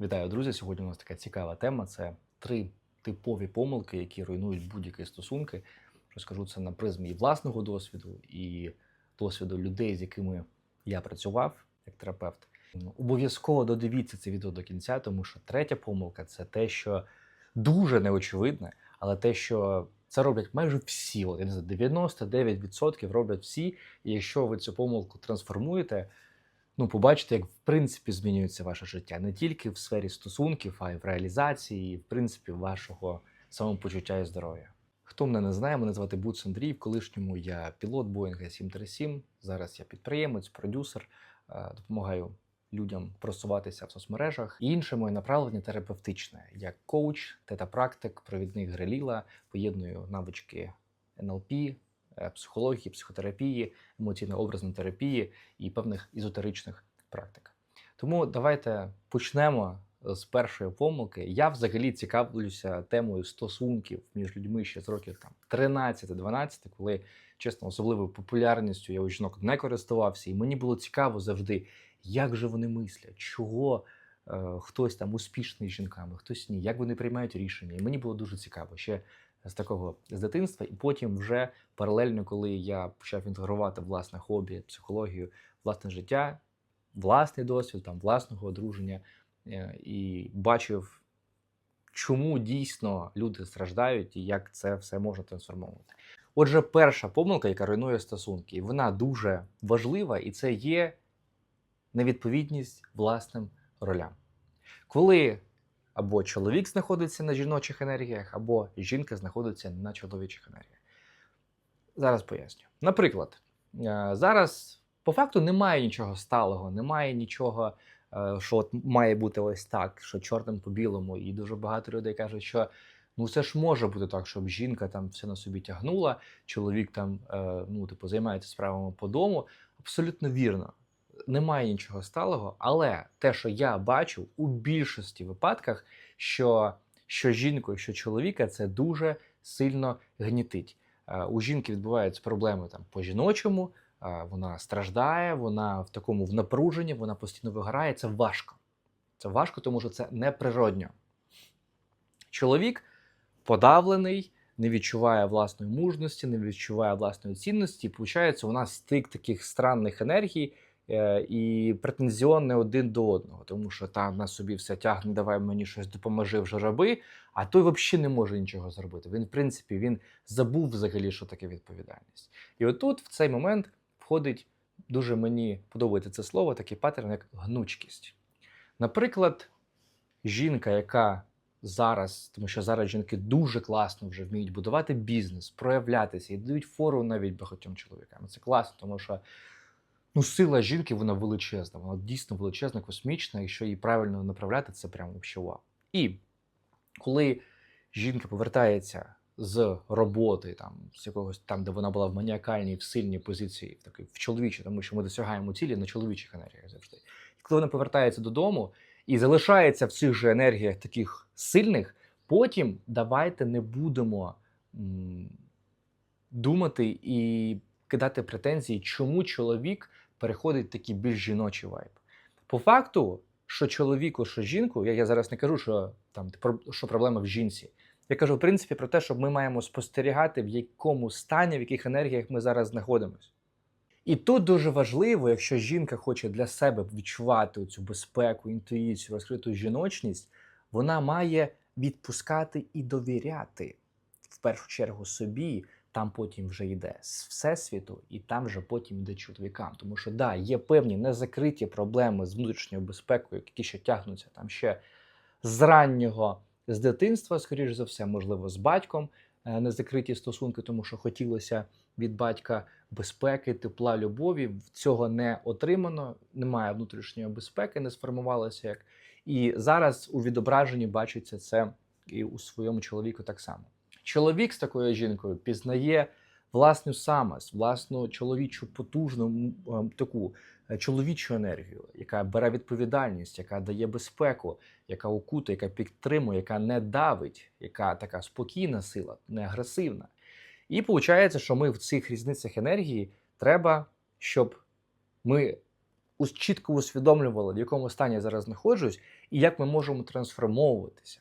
Вітаю, друзі! Сьогодні у нас така цікава тема. Це три типові помилки, які руйнують будь-які стосунки. Розкажу це на призмі і власного досвіду, і досвіду людей, з якими я працював як терапевт. Обов'язково додивіться це відео до кінця, тому що третя помилка це те, що дуже неочевидне, але те, що це роблять майже всі, от, я не знаю, 99% роблять всі. І якщо ви цю помилку трансформуєте, ну, побачите, як в принципі змінюється ваше життя не тільки в сфері стосунків, а й в реалізації, і в принципі вашого самопочуття і здоров'я. Хто мене не знає, мене звати Буц Андрій. В колишньому я пілот Боїнга 737. Зараз я підприємець, продюсер, е, допомагаю людям просуватися в соцмережах. І інше моє направлення терапевтичне, як коуч, тета-практик, провідник Греліла, поєдную навички НЛП, психології, психотерапії, емоційно-образної терапії і певних ізотеричних практик. Тому давайте почнемо з першої помилки. Я взагалі цікавлюся темою стосунків між людьми ще з років там 13-12, коли чесно, особливою популярністю я у жінок не користувався, і мені було цікаво завжди, як же вони мислять, чого е, хтось там успішний з жінками, хтось ні, як вони приймають рішення. І мені було дуже цікаво ще з такого з дитинства, і потім вже паралельно, коли я почав інтегрувати власне хобі, психологію, власне життя, власний досвід, там власного одруження, е, і бачив, чому дійсно люди страждають і як це все можна трансформувати. Отже, перша помилка, яка руйнує стосунки, вона дуже важлива, і це є невідповідність власним ролям. Коли або чоловік знаходиться на жіночих енергіях, або жінка знаходиться на чоловічих енергіях. Зараз поясню. Наприклад, е, зараз по факту немає нічого сталого, немає нічого, е, що от має бути ось так, що чорним по білому. І дуже багато людей кажуть, що ну це ж може бути так, щоб жінка там все на собі тягнула, чоловік там е, ну, типу, займається справами по дому. Абсолютно вірно. Немає нічого сталого, але те, що я бачу у більшості випадках, що, що жінку, що чоловіка, це дуже сильно гнітить. Е, У жінки відбуваються проблеми там по жіночому, е, вона страждає, вона в такому в напруженні, вона постійно вигорає. Це важко. Це важко, тому що це неприродньо. Чоловік подавлений, не відчуває власної мужності, не відчуває власної цінності. Получається, у нас стик таких странних енергій і претензіон не один до одного, тому що там на собі все тягне, давай мені щось допоможи вже роби. А той взагалі не може нічого зробити. Він, в принципі, він забув взагалі, що таке відповідальність. І отут, в цей момент, входить дуже мені подобається це слово, такий паттерн, як гнучкість. Наприклад, жінка, яка зараз, тому що зараз жінки дуже класно вже вміють будувати бізнес, проявлятися і дають фору навіть багатьом чоловікам. Це класно, тому що ну, сила жінки вона величезна, вона дійсно величезна, космічна, і що її правильно направляти, це взагалі вау. І коли жінка повертається з роботи, там, з якогось там, де вона була в маніакальній, в сильній позиції, в такій в чоловічій, тому що ми досягаємо цілі на чоловічих енергіях завжди. І коли вона повертається додому і залишається в цих же енергіях таких сильних, потім давайте не будемо думати і кидати претензії, чому чоловік переходить такий більш жіночий вайб. По факту, що чоловіку, що жінку, я, я зараз не кажу, що там що проблема в жінці. Я кажу, в принципі, про те, що ми маємо спостерігати, в якому стані, в яких енергіях ми зараз знаходимося. І тут дуже важливо, якщо жінка хоче для себе відчувати цю безпеку, інтуїцію, розкриту жіночність, вона має відпускати і довіряти в першу чергу собі, там потім вже йде з всесвіту, і там вже потім йде чоловікам. Тому що да, є певні незакриті проблеми з внутрішньою безпекою, які ще тягнуться там ще з раннього з дитинства, скоріш за все, можливо, з батьком е, незакриті стосунки, тому що хотілося від батька безпеки, тепла, любові. Цього не отримано, немає внутрішньої безпеки, не сформувалося як. І зараз у відображенні бачиться це і у своєму чоловіку так само. Чоловік з такою жінкою пізнає власну самость, власну чоловічу потужну таку е, чоловічу енергію, яка бере відповідальність, яка дає безпеку, яка окута, яка підтримує, яка не давить, яка така спокійна сила, не агресивна. І виходить, що ми в цих різницях енергії треба, щоб ми чітко усвідомлювали, в якому стані я зараз знаходжусь, і як ми можемо трансформовуватися.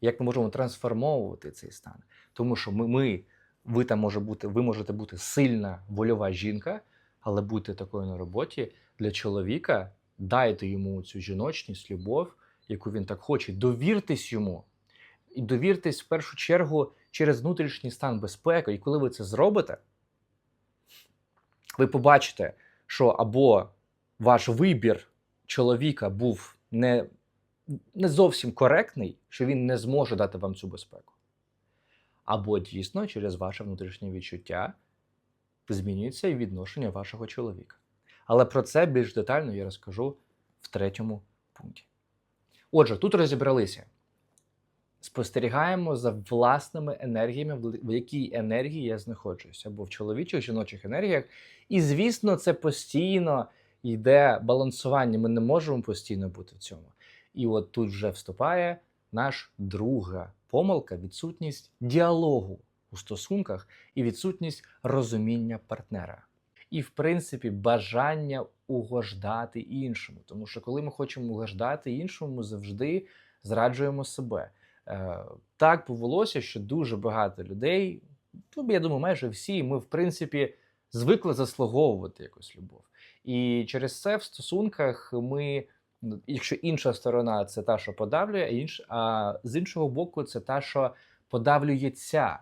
Як ми можемо трансформовувати цей стан. Тому що ми, ми ви там може бути, ви можете бути сильна вольова жінка, але бути такою на роботі для чоловіка, дайте йому цю жіночність, любов, яку він так хоче. Довіртесь йому. І довіртесь в першу чергу через внутрішній стан безпеки. І коли ви це зробите, ви побачите, що або ваш вибір чоловіка був не, не зовсім коректний, що він не зможе дати вам цю безпеку. Або дійсно через ваше внутрішнє відчуття змінюється і відношення вашого чоловіка. Але про це більш детально я розкажу в третьому пункті. Отже, тут розібралися. Спостерігаємо за власними енергіями, в якій енергії я знаходжусь, або в чоловічих, жіночих енергіях. І, звісно, це постійно йде балансування. Ми не можемо постійно бути в цьому. І от тут вже вступає наш друга помилка відсутність діалогу у стосунках і відсутність розуміння партнера. І, в принципі, бажання угождати іншому. Тому що коли ми хочемо угождати іншому, ми завжди зраджуємо себе. Е, так повелося, що дуже багато людей, ну, я думаю, майже всі, ми, в принципі, звикли заслуговувати якусь любов. І через це в стосунках ми, якщо інша сторона це та, що подавлює, а, інш, а з іншого боку, це та, що подавлюється.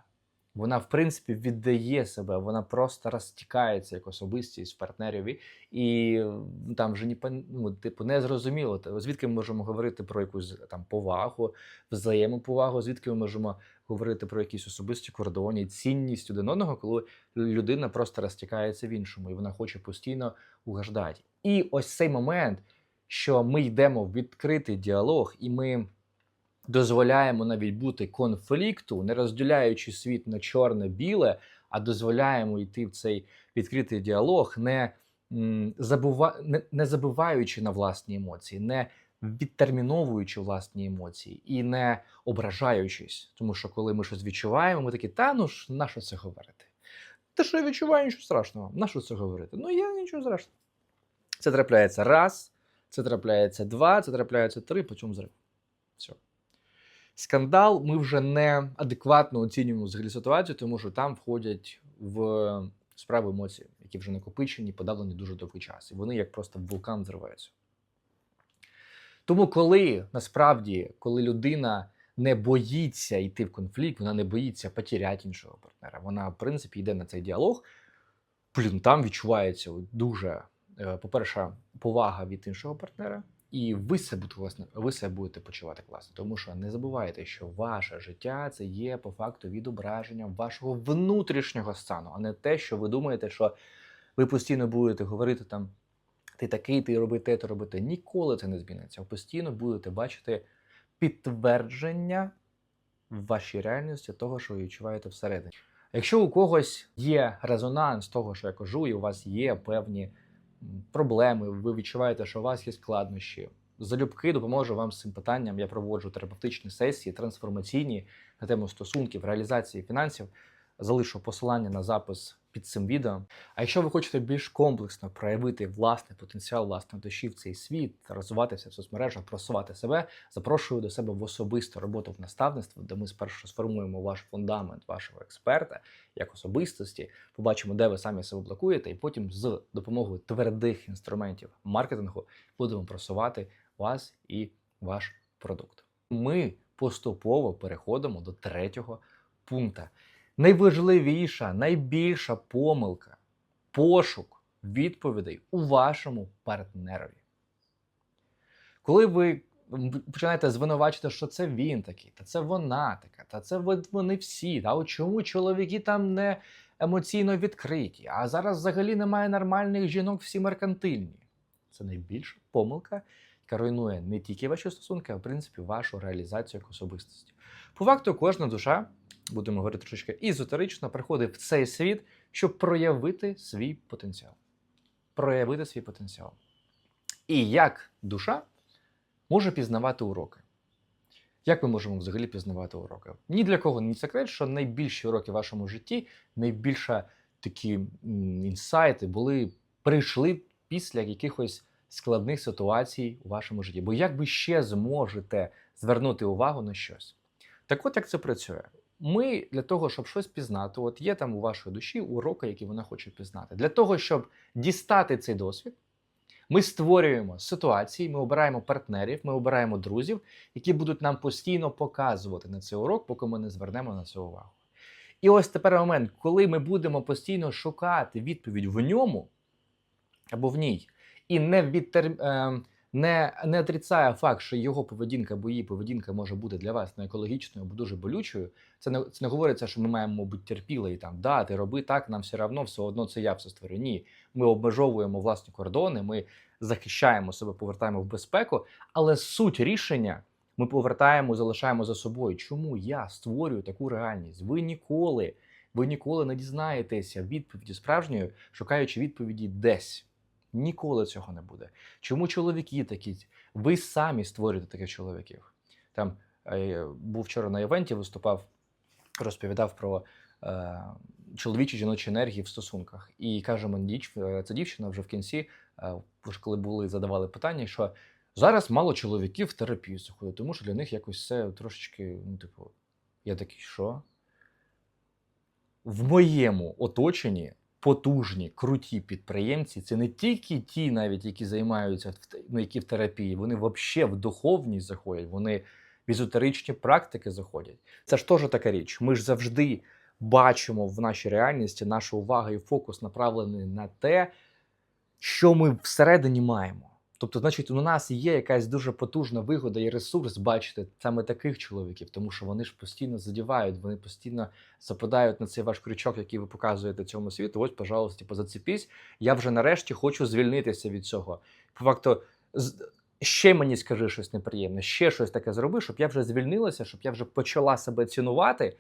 Вона, в принципі, віддає себе, вона просто розтікається як особистість в партнеріві, і там вже ні, ну, типу, не зрозуміло, звідки ми можемо говорити про якусь там повагу, взаємоповагу, звідки ми можемо говорити про якісь особисті кордони, цінність один одного, коли людина просто розтікається в іншому, і вона хоче постійно угождати. І ось цей момент, що ми йдемо в відкритий діалог, і ми дозволяємо навіть бути конфлікту, не розділяючи світ на чорне-біле, а дозволяємо йти в цей відкритий діалог, не, забува... не, не забуваючи на власні емоції, не відтерміновуючи власні емоції і не ображаючись. Тому що коли ми щось відчуваємо, ми такі, та ну ж на що це говорити? Та що я відчуваю нічого страшного, на що це говорити? Ну я нічого страшного. Це трапляється раз, це трапляється два, це трапляється три, потім зрив. Все. Скандал ми вже не адекватно оцінюємо взагалі ситуацію, тому що там входять в справи емоції, які вже накопичені, подавлені дуже довгий час. І вони як просто вулкан зриваються. Тому, коли насправді, коли людина не боїться йти в конфлікт, вона не боїться потеряти іншого партнера, вона, в принципі, йде на цей діалог, блін, там відчувається дуже, по-перше, повага від іншого партнера, і ви себе власне, ви себе будете почувати класно. Тому що не забувайте, що ваше життя це є по факту відображенням вашого внутрішнього стану, а не те, що ви думаєте, що ви постійно будете говорити там. Ти такий, ти роби те, то роби те. Ніколи це не зміниться. Ви постійно будете бачити підтвердження вашій реальності того, що ви відчуваєте всередині. Якщо у когось є резонанс того, що я кажу, і у вас є певні проблеми, ви відчуваєте, що у вас є складнощі. Залюбки допоможу вам з цим питанням. Я проводжу терапевтичні сесії, трансформаційні на тему стосунків, реалізації фінансів. Залишу посилання на запис під цим відео. А якщо ви хочете більш комплексно проявити власний потенціал власної душі в цей світ, розвиватися в соцмережах, просувати себе, запрошую до себе в особисту роботу в наставництво, де ми спершу сформуємо ваш фундамент вашого експерта як особистості, побачимо, де ви самі себе блокуєте, і потім з допомогою твердих інструментів маркетингу будемо просувати вас і ваш продукт. Ми поступово переходимо до третього пункту найважливіша, найбільша помилка пошук відповідей у вашому партнерові. Коли ви починаєте звинувачити, що це він такий, та це вона така, та це вони всі. Та чому чоловіки там не емоційно відкриті, а зараз взагалі немає нормальних жінок, всі меркантильні. Це найбільша помилка, яка руйнує не тільки ваші стосунки, а в принципі вашу реалізацію як особистості. По факту, кожна душа будемо говорити трошечки ізотерично, приходить в цей світ, щоб проявити свій потенціал. Проявити свій потенціал. І як душа може пізнавати уроки? Як ми можемо взагалі пізнавати уроки? Ні для кого не секрет, що найбільші уроки в вашому житті, найбільше такі інсайти були, прийшли після якихось складних ситуацій у вашому житті. Бо як ви ще зможете звернути увагу на щось? Так от як це працює? Ми для того, щоб щось пізнати, от є там у вашої душі уроки, які вона хоче пізнати. Для того, щоб дістати цей досвід, ми створюємо ситуації, ми обираємо партнерів, ми обираємо друзів, які будуть нам постійно показувати на цей урок, поки ми не звернемо на це увагу. І ось тепер момент, коли ми будемо постійно шукати відповідь в ньому або в ній, і не відтер... не, не отрицає факт, що його поведінка або її поведінка може бути для вас не екологічною або дуже болючою. Це не це не говориться, що ми маємо бути терпіли і там да, ти роби так, нам все одно, все одно це я все створю. Ні, ми обмежовуємо власні кордони, ми захищаємо себе, повертаємо в безпеку, але суть рішення ми повертаємо, залишаємо за собою. Чому я створюю таку реальність? Ви ніколи, ви ніколи не дізнаєтеся відповіді справжньої, шукаючи відповіді десь. Ніколи цього не буде. Чому чоловіки такі? Ви самі створюєте таких чоловіків. Там е, був вчора на івенті, виступав, розповідав про е, чоловічі жіночі енергії в стосунках. І каже мені е, ця дівчина вже в кінці, е, вже коли були задавали питання, що зараз мало чоловіків в терапію заходять, тому що для них якось все трошечки, ну, типу, я такий, що? В моєму оточенні потужні, круті підприємці це не тільки ті, навіть які займаються ну, які в терапії, вони взагалі в духовність заходять, вони в езотеричні практики заходять. Це ж теж така річ. Ми ж завжди бачимо в нашій реальності, наша увага і фокус направлений на те, що ми всередині маємо. Тобто, значить, у нас є якась дуже потужна вигода і ресурс бачити саме таких чоловіків, тому що вони ж постійно задівають, вони постійно западають на цей ваш крючок, який ви показуєте цьому світу. Ось, пожалуйста, типу. Я вже нарешті хочу звільнитися від цього. По факту, ще мені скажи щось неприємне, ще щось таке зроби, щоб я вже звільнилася, щоб я вже почала себе цінувати.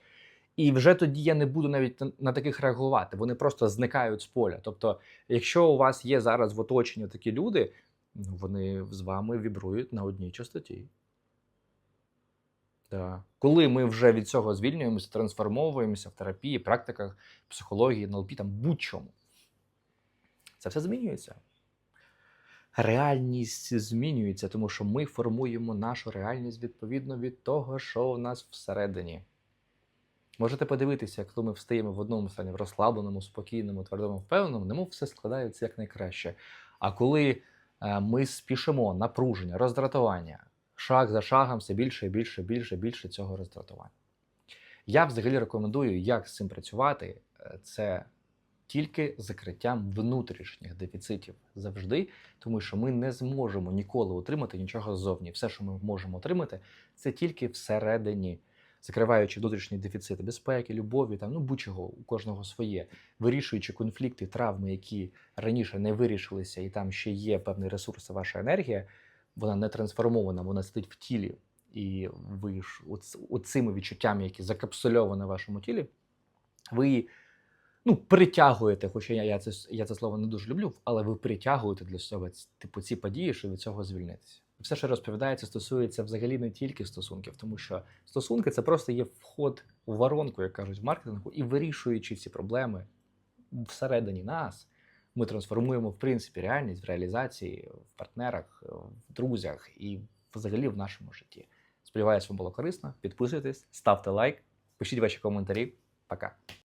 І вже тоді я не буду навіть на, таких реагувати. Вони просто зникають з поля. Тобто, якщо у вас є зараз в оточенні такі люди, вони з вами вібрують на одній частоті. Да. Коли ми вже від цього звільнюємося, трансформовуємося в терапії, практиках, психології, НЛП, там будь-чому. Це все змінюється. Реальність змінюється, тому що ми формуємо нашу реальність відповідно від того, що у нас всередині. Можете подивитися, коли ми встаємо в одному стані, в розслабленому, спокійному, твердому, впевненому, немов все складається як найкраще. А коли ми спішимо, напруження, роздратування, шаг за шагом все більше і більше, більше, більше цього роздратування. Я взагалі рекомендую, як з цим працювати. Е, Це тільки закриттям внутрішніх дефіцитів завжди, тому що ми не зможемо ніколи отримати нічого ззовні. Все, що ми можемо отримати, це тільки всередині, закриваючи внутрішні дефіцити безпеки, любові, там ну будь-чого у кожного своє, вирішуючи конфлікти, травми, які раніше не вирішилися, і там ще є певний ресурс, ваша енергія, вона не трансформована, вона сидить в тілі. І ви ж оцими відчуттями, які закапсульовані в вашому тілі, ви ну, притягуєте, хоча я, я, це, я це слово не дуже люблю, але ви притягуєте для себе типу, ці події, щоб від цього звільнитися. Все, що розповідається, стосується взагалі не тільки стосунків, тому що стосунки це просто є вход у воронку, як кажуть в маркетингу, і вирішуючи ці проблеми всередині нас, ми трансформуємо в принципі реальність в реалізації, в партнерах, в друзях і взагалі в нашому житті. Сподіваюсь, вам було корисно. Підписуйтесь, ставте лайк, пишіть ваші коментарі. Пока.